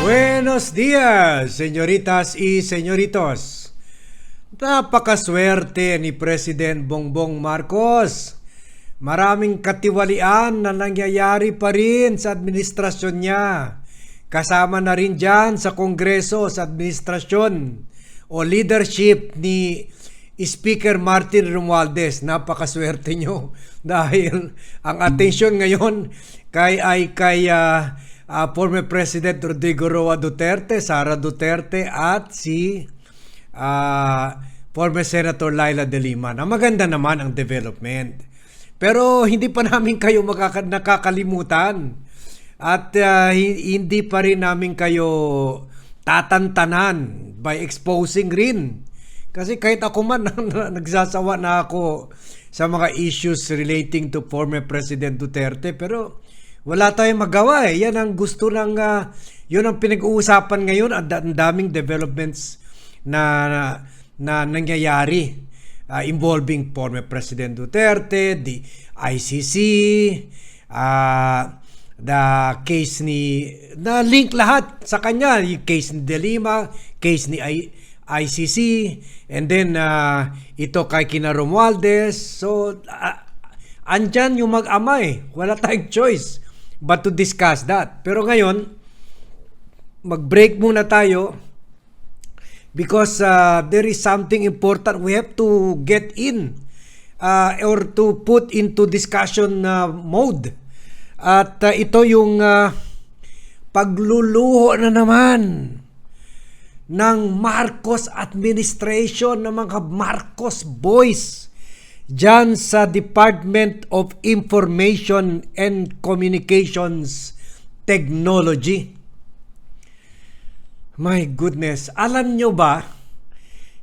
Buenos días, señoritas y señoritos. Napakaswerte ni President Bongbong Marcos. Maraming katiwalian na nangyayari pa rin sa administrasyon niya. Kasama na rin dyan sa Kongreso, sa administrasyon o leadership ni Speaker Martin Romualdez. Napakaswerte nyo dahil ang atensyon ngayon kay ay kay ah, ah, former President Rodrigo Roa Duterte, Sara Duterte at si ah, former Senator Laila De Lima na maganda naman ang development. Pero hindi pa namin kayo makaka- nakakalimutan at hi- hindi pa rin namin kayo tatantanan by exposing rin. Kasi kahit ako man nagsasawa na ako sa mga issues relating to former President Duterte pero wala tayong magawa eh. Yan ang gusto ng ah, yun ang pinag-uusapan ngayon ang daming developments na na, na nangyayari uh, involving former President Duterte, the ICC, uh, the case ni na link lahat sa kanya, yung case ni De Lima, case ni I, ICC, and then uh, ito kay Kina Romualdez. So, uh, andyan yung mag-ama eh. Wala tayong choice but to discuss that. Pero ngayon, mag-break muna tayo because uh, there is something important we have to get in uh, or to put into discussion uh, mode. At uh, ito yung uh, pagluluho na naman ng Marcos administration ng mga Marcos boys dyan sa Department of Information and Communications Technology. My goodness, alam nyo ba,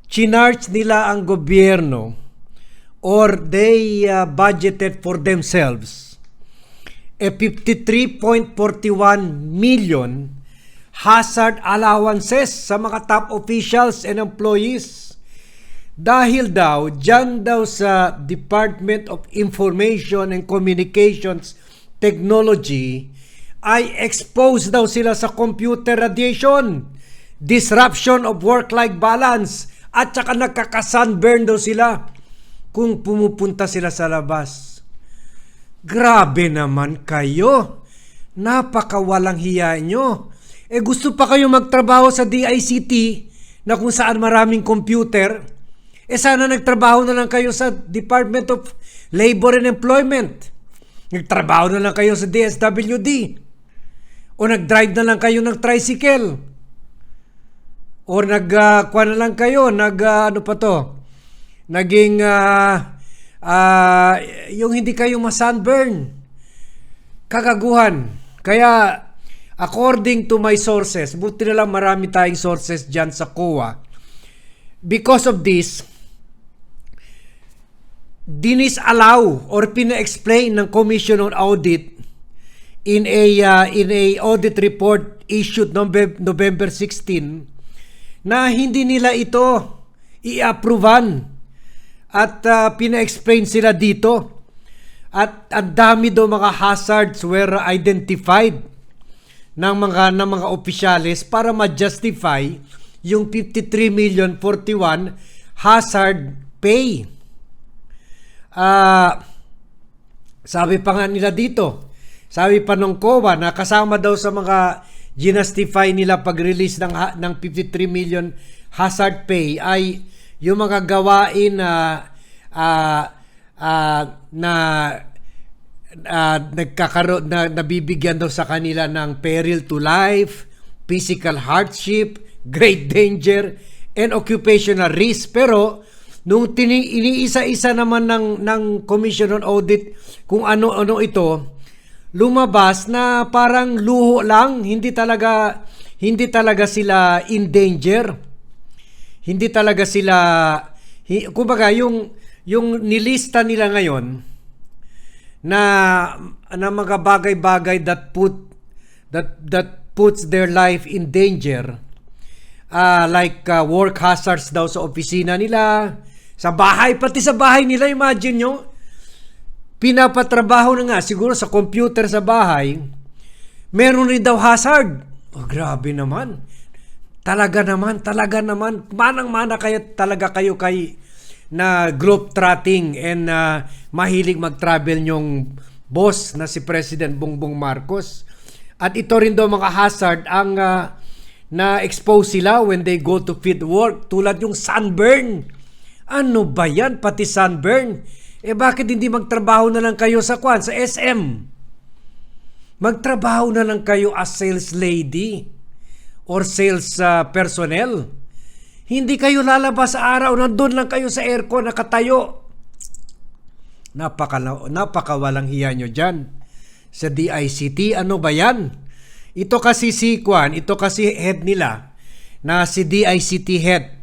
chinarge nila ang gobyerno or they uh, budgeted for themselves a 53.41 million hazard allowances sa mga top officials and employees. Dahil daw, dyan daw sa Department of Information and Communications Technology, ay exposed daw sila sa computer radiation, disruption of work-life balance, at saka nagkakasunburn daw sila kung pumupunta sila sa labas. Grabe naman kayo. Napakawalang hiya nyo. Eh gusto pa kayo magtrabaho sa DICT na kung saan maraming computer. Eh sana nagtrabaho na lang kayo sa Department of Labor and Employment. Nagtrabaho na lang kayo sa DSWD. O nag-drive na lang kayo ng tricycle. O nag uh, na lang kayo, nag uh, ano pa to? Naging uh, uh, yung hindi kayo ma-sunburn. Kagaguhan. Kaya according to my sources, buti na lang marami tayong sources dyan sa COA. Because of this, dinisallow or pina-explain ng Commission on Audit in a uh, in a audit report issued November, November 16 na hindi nila ito i-approvean at uh, pina-explain sila dito at ang dami daw mga hazards were identified ng mga ng mga opisyalis para ma-justify yung 53 million 41 hazard pay. Ah sabi pa nga nila dito, sabi pa ng COA na kasama daw sa mga ginastify nila pag-release ng ng 53 million hazard pay ay yung mga gawain na ah, ah, na uh, nagkakaroon na nabibigyan daw sa kanila ng peril to life, physical hardship, great danger, and occupational risk. Pero nung tini- iniisa-isa naman ng ng Commission on Audit kung ano-ano ito, lumabas na parang luho lang, hindi talaga hindi talaga sila in danger. Hindi talaga sila kumbaga yung yung nilista nila ngayon na na mga bagay-bagay that put that that puts their life in danger. Uh, like uh, work hazards daw sa opisina nila sa bahay pati sa bahay nila imagine nyo pinapatrabaho na nga siguro sa computer sa bahay meron rin daw hazard Oh, grabe naman. Talaga naman, talaga naman. Manang-mana kayo talaga kayo kay na group trotting and uh, mahilig mag-travel yung boss na si President Bongbong Marcos. At ito rin daw mga hazard ang uh, na-expose sila when they go to field work tulad yung sunburn. Ano ba yan? Pati sunburn. Eh bakit hindi magtrabaho na lang kayo sa kwan, sa SM? Magtrabaho na lang kayo as sales lady or sales uh, personnel. Hindi kayo lalabas sa araw, nandun lang kayo sa aircon nakatayo. Napaka, napaka walang hiya nyo dyan. Sa DICT, ano ba yan? Ito kasi si Kwan, ito kasi head nila, na si DICT head,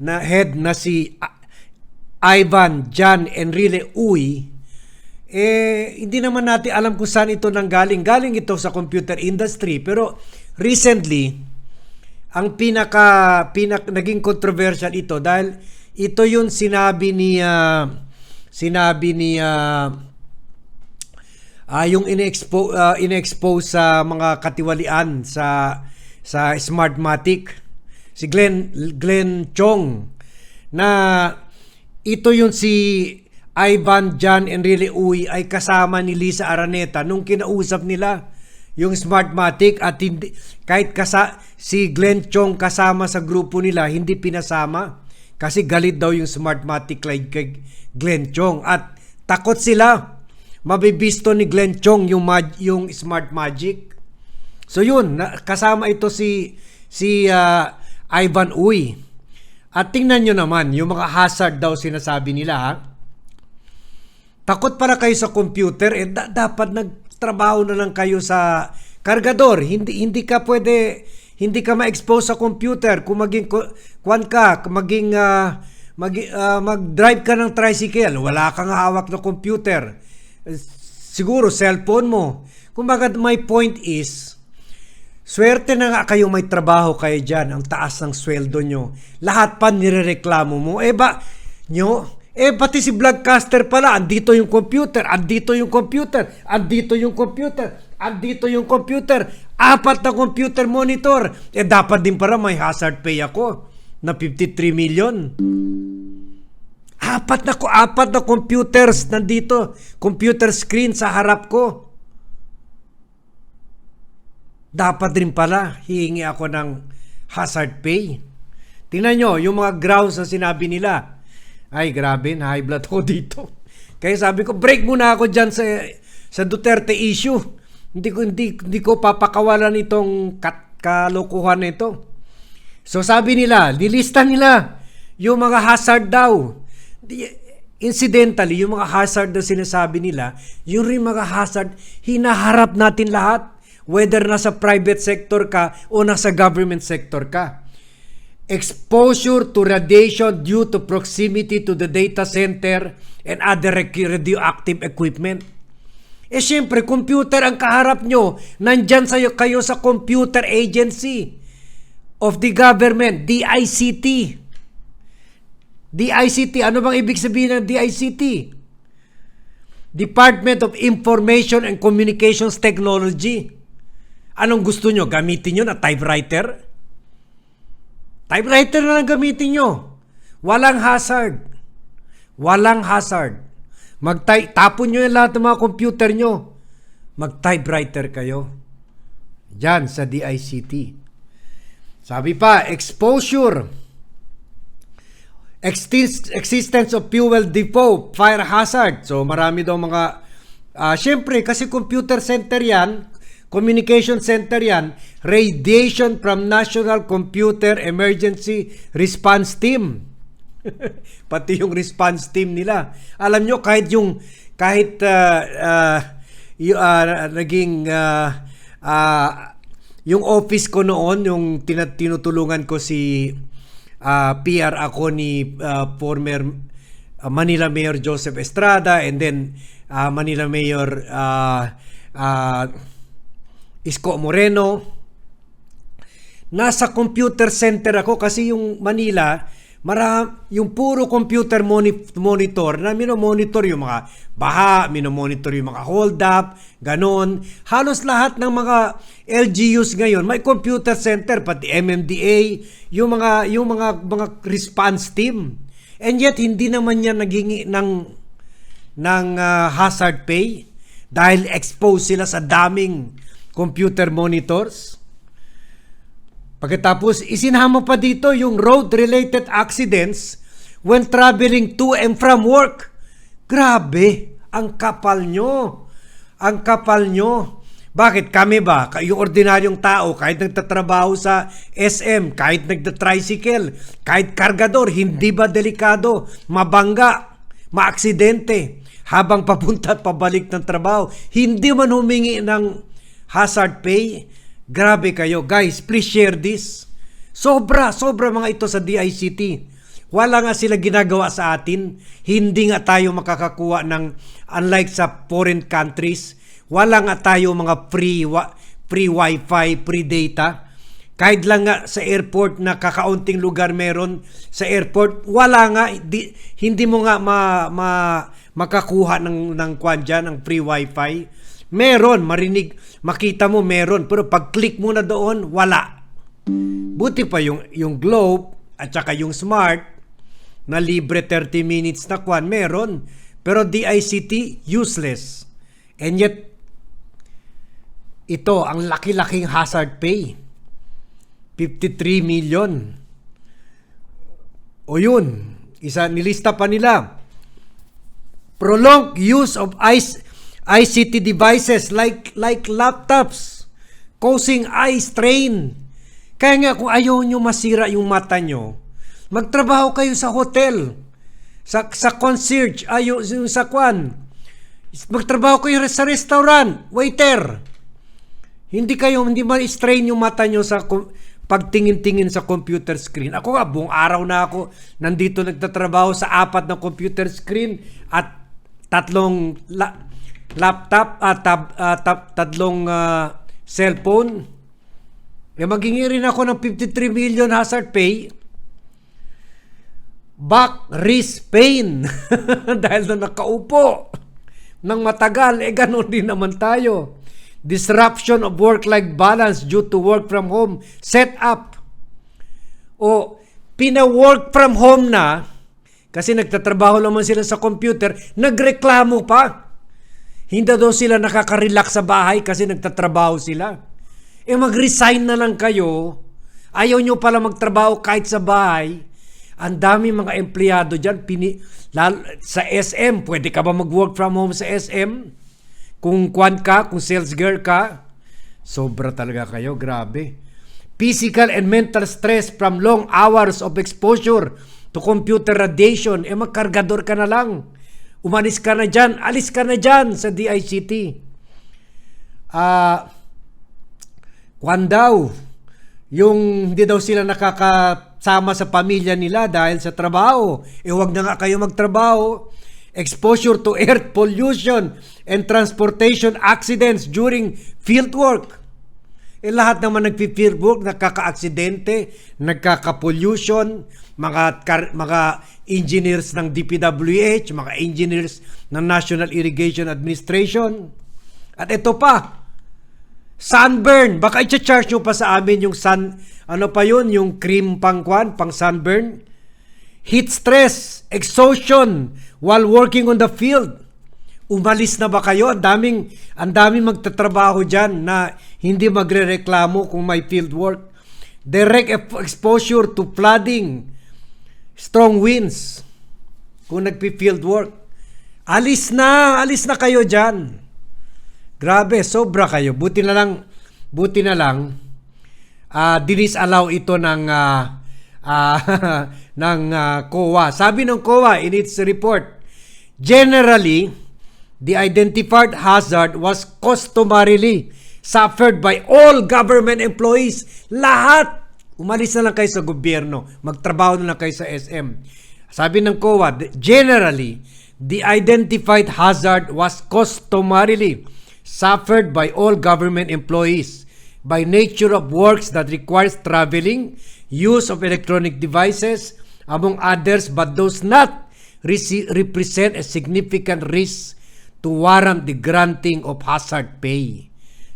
na head na si uh, Ivan John Enrile Uy, eh, hindi naman natin alam kung saan ito nanggaling. Galing ito sa computer industry. Pero recently, ang pinaka, pinak, naging controversial ito dahil ito yung sinabi ni, uh, sinabi ni, uh, uh, yung inexpose uh, inexpose sa mga katiwalian sa sa Smartmatic si Glenn Glenn Chong na ito yung si Ivan John Enrile Uy ay kasama ni Lisa Araneta nung kinausap nila yung Smartmatic at hindi, kahit kasa, si Glenn Chong kasama sa grupo nila hindi pinasama kasi galit daw yung Smartmatic kay, Glenn Chong. At takot sila mabibisto ni Glenn Chong yung mag, yung Smart Magic. So yun kasama ito si si uh, Ivan Uy at tingnan nyo naman yung mga hazard daw sinasabi nila ha Takot para kayo sa computer, eh da- dapat nagtrabaho na lang kayo sa kargador. Hindi hindi ka pwede hindi ka ma-expose sa computer kung maging kwan ka, maging uh, mag, uh, mag-drive ka ng tricycle, wala kang hawak na computer. Siguro cellphone mo. Kumbaga my point is Swerte na nga kayo may trabaho kayo dyan, ang taas ng sweldo nyo. Lahat pa nirereklamo mo. Eh ba, nyo, eh, pati si Vlogcaster pala, andito yung computer, andito yung computer, andito yung computer, andito yung computer, apat na computer monitor. Eh, dapat din para may hazard pay ako na 53 million. Apat na ko, apat na computers nandito, computer screen sa harap ko. Dapat din pala, hihingi ako ng hazard pay. Tingnan nyo, yung mga grounds na sinabi nila, ay, grabe, na high blood ko dito. Kaya sabi ko, break muna ako dyan sa, sa Duterte issue. Hindi ko, hindi, hindi ko papakawalan itong kat, kalokohan nito. So sabi nila, nilista nila yung mga hazard daw. Incidentally, yung mga hazard na sinasabi nila, yung rin mga hazard, hinaharap natin lahat. Whether nasa private sector ka o nasa government sector ka exposure to radiation due to proximity to the data center and other radioactive equipment. Eh syempre, computer ang kaharap nyo. Nandyan sa, kayo sa computer agency of the government, DICT. DICT, ano bang ibig sabihin ng DICT? Department of Information and Communications Technology. Anong gusto nyo? Gamitin nyo na typewriter? Typewriter na lang gamitin nyo. Walang hazard. Walang hazard. mag tapon nyo yung lahat ng mga computer nyo. Mag-typewriter kayo. Diyan sa DICT. Sabi pa, exposure. Exist- existence of fuel depot, fire hazard. So marami daw mga, uh, syempre kasi computer center yan, Communication Center yan, radiation from National Computer Emergency Response Team. Pati yung response team nila. Alam nyo, kahit yung, kahit uh, uh, y- uh, naging, uh, uh, yung office ko noon, yung tin- tinutulungan ko si uh, PR ako ni uh, former uh, Manila Mayor Joseph Estrada and then uh, Manila Mayor uh, uh, Isko Moreno. Nasa computer center ako kasi yung Manila, mara, yung puro computer moni- monitor na monitor yung mga baha, monitor yung mga hold up, ganon. Halos lahat ng mga LGUs ngayon, may computer center pati MMDA, yung mga yung mga mga response team. And yet hindi naman niya naging ng ng ah, hazard pay dahil exposed sila sa daming computer monitors. Pagkatapos, isinama pa dito yung road-related accidents when traveling to and from work. Grabe, ang kapal nyo. Ang kapal nyo. Bakit kami ba, yung ordinaryong tao, kahit nagtatrabaho sa SM, kahit nagda-tricycle, kahit kargador, hindi ba delikado, mabangga, maaksidente, habang papunta at pabalik ng trabaho, hindi man humingi ng hazard pay, Grabe kayo. Guys, please share this. Sobra, sobra mga ito sa DICT. Wala nga sila ginagawa sa atin. Hindi nga tayo makakakuha ng, unlike sa foreign countries, wala nga tayo mga free, wa, free wifi, free data. Kahit lang nga sa airport na kakaunting lugar meron sa airport, wala nga, di, hindi mo nga ma, ma, makakuha ng, ng kwan dyan, ng free wifi. Meron, marinig, makita mo meron, pero pag click mo na doon, wala. Buti pa yung, yung Globe at saka yung Smart na libre 30 minutes na kwan, meron. Pero DICT, useless. And yet, ito, ang laki-laking hazard pay. 53 million. O yun, isa nilista pa nila. Prolonged use of ice ICT devices like like laptops causing eye strain. Kaya nga kung ayaw nyo masira yung mata nyo, magtrabaho kayo sa hotel, sa, sa concierge, ayaw sa kwan. Magtrabaho kayo sa restaurant, waiter. Hindi kayo, hindi ma-strain yung mata nyo sa pagtingin-tingin sa computer screen. Ako nga, buong araw na ako nandito nagtatrabaho sa apat na computer screen at tatlong la- laptop at tab, ah, tab, tatlong ah, cellphone. Eh maghingi rin ako ng 53 million hazard pay. Back wrist pain. Dahil na nakaupo ng matagal, eh ganun din naman tayo. Disruption of work-life balance due to work from home setup. O pina-work from home na kasi nagtatrabaho naman sila sa computer, nagreklamo pa. Hindi daw sila nakaka-relax sa bahay kasi nagtatrabaho sila. Eh mag-resign na lang kayo. Ayaw nyo pala magtrabaho kahit sa bahay. Ang dami mga empleyado dyan. Pini, lalo, sa SM, pwede ka ba mag-work from home sa SM? Kung kwan ka, kung sales girl ka, sobra talaga kayo, grabe. Physical and mental stress from long hours of exposure to computer radiation, eh magkargador ka na lang. Umalis ka na dyan, alis ka na dyan sa DICT. Ah, kwan daw, yung hindi daw sila nakakasama sa pamilya nila dahil sa trabaho. E wag na nga kayo magtrabaho. Exposure to air pollution and transportation accidents during field work. Eh lahat naman nagpi-field work, nagkaka-aksidente, nagkaka-pollution, mga, kar- mga engineers ng DPWH, mga engineers ng National Irrigation Administration. At ito pa, sunburn. Baka i-charge nyo pa sa amin yung sun, ano pa yun, yung cream pang kwan, pang sunburn. Heat stress, exhaustion while working on the field. Umalis na ba kayo? Ang daming, ang daming magtatrabaho dyan na hindi magre-reklamo kung may field work. Direct exposure to flooding, strong winds, kung nagpi-field work. Alis na, alis na kayo dyan. Grabe, sobra kayo. Buti na lang, buti na lang, uh, dinis-allow ito ng, uh, uh, ng uh, COA. Sabi ng COA in its report, generally, the identified hazard was customarily suffered by all government employees. Lahat! Umalis na lang kayo sa gobyerno. Magtrabaho na lang kayo sa SM. Sabi ng COA, generally, the identified hazard was customarily suffered by all government employees by nature of works that requires traveling, use of electronic devices, among others, but those not represent a significant risk to warrant the granting of hazard pay.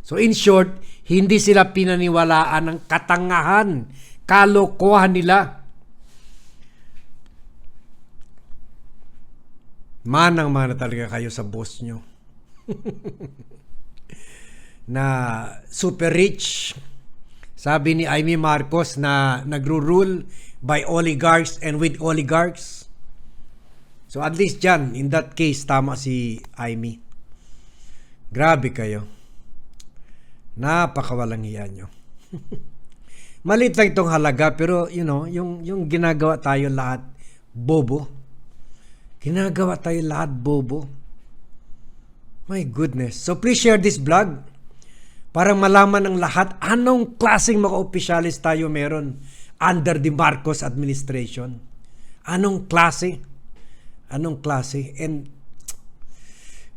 So in short, Hindi sila pinaniwalaan ng katangahan, kalokohan nila. Manang mana talaga kayo sa boss nyo. na super rich. Sabi ni Amy Marcos na nagro-rule by oligarchs and with oligarchs. So at least dyan, in that case, tama si Amy. Grabe kayo. Napakawalang hiya nyo. Malit lang itong halaga pero you know, yung, yung ginagawa tayo lahat bobo. Ginagawa tayo lahat bobo. My goodness. So please share this vlog para malaman ng lahat anong klaseng mga opisyalis tayo meron under the Marcos administration. Anong klase? Anong klase? And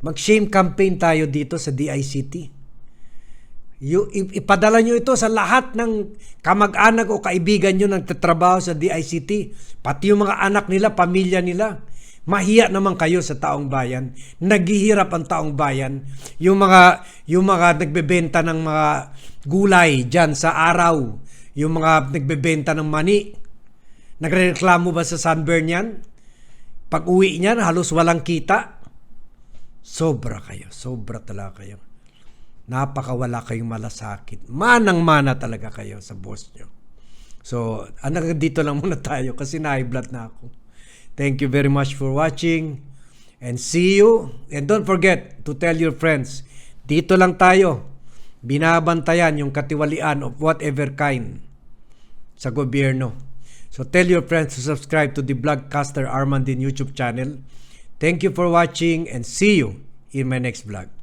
mag-shame campaign tayo dito sa DICT. Ipadala nyo ito sa lahat ng kamag-anak o kaibigan nyo nang tatrabaho sa DICT. Pati yung mga anak nila, pamilya nila. Mahiya naman kayo sa taong bayan. Naghihirap ang taong bayan. Yung mga, yung mga nagbebenta ng mga gulay dyan sa araw. Yung mga nagbebenta ng mani. Nagreklamo ba sa Sunburn yan? Pag uwi niyan, halos walang kita. Sobra kayo. Sobra talaga kayo. Napakawala kayong malasakit. Manang-mana talaga kayo sa boss nyo. So, hanggang dito lang muna tayo kasi na blood na ako. Thank you very much for watching and see you. And don't forget to tell your friends, dito lang tayo. Binabantayan yung katiwalian of whatever kind sa gobyerno. So tell your friends to subscribe to the Vlogcaster Armandin YouTube channel. Thank you for watching and see you in my next vlog.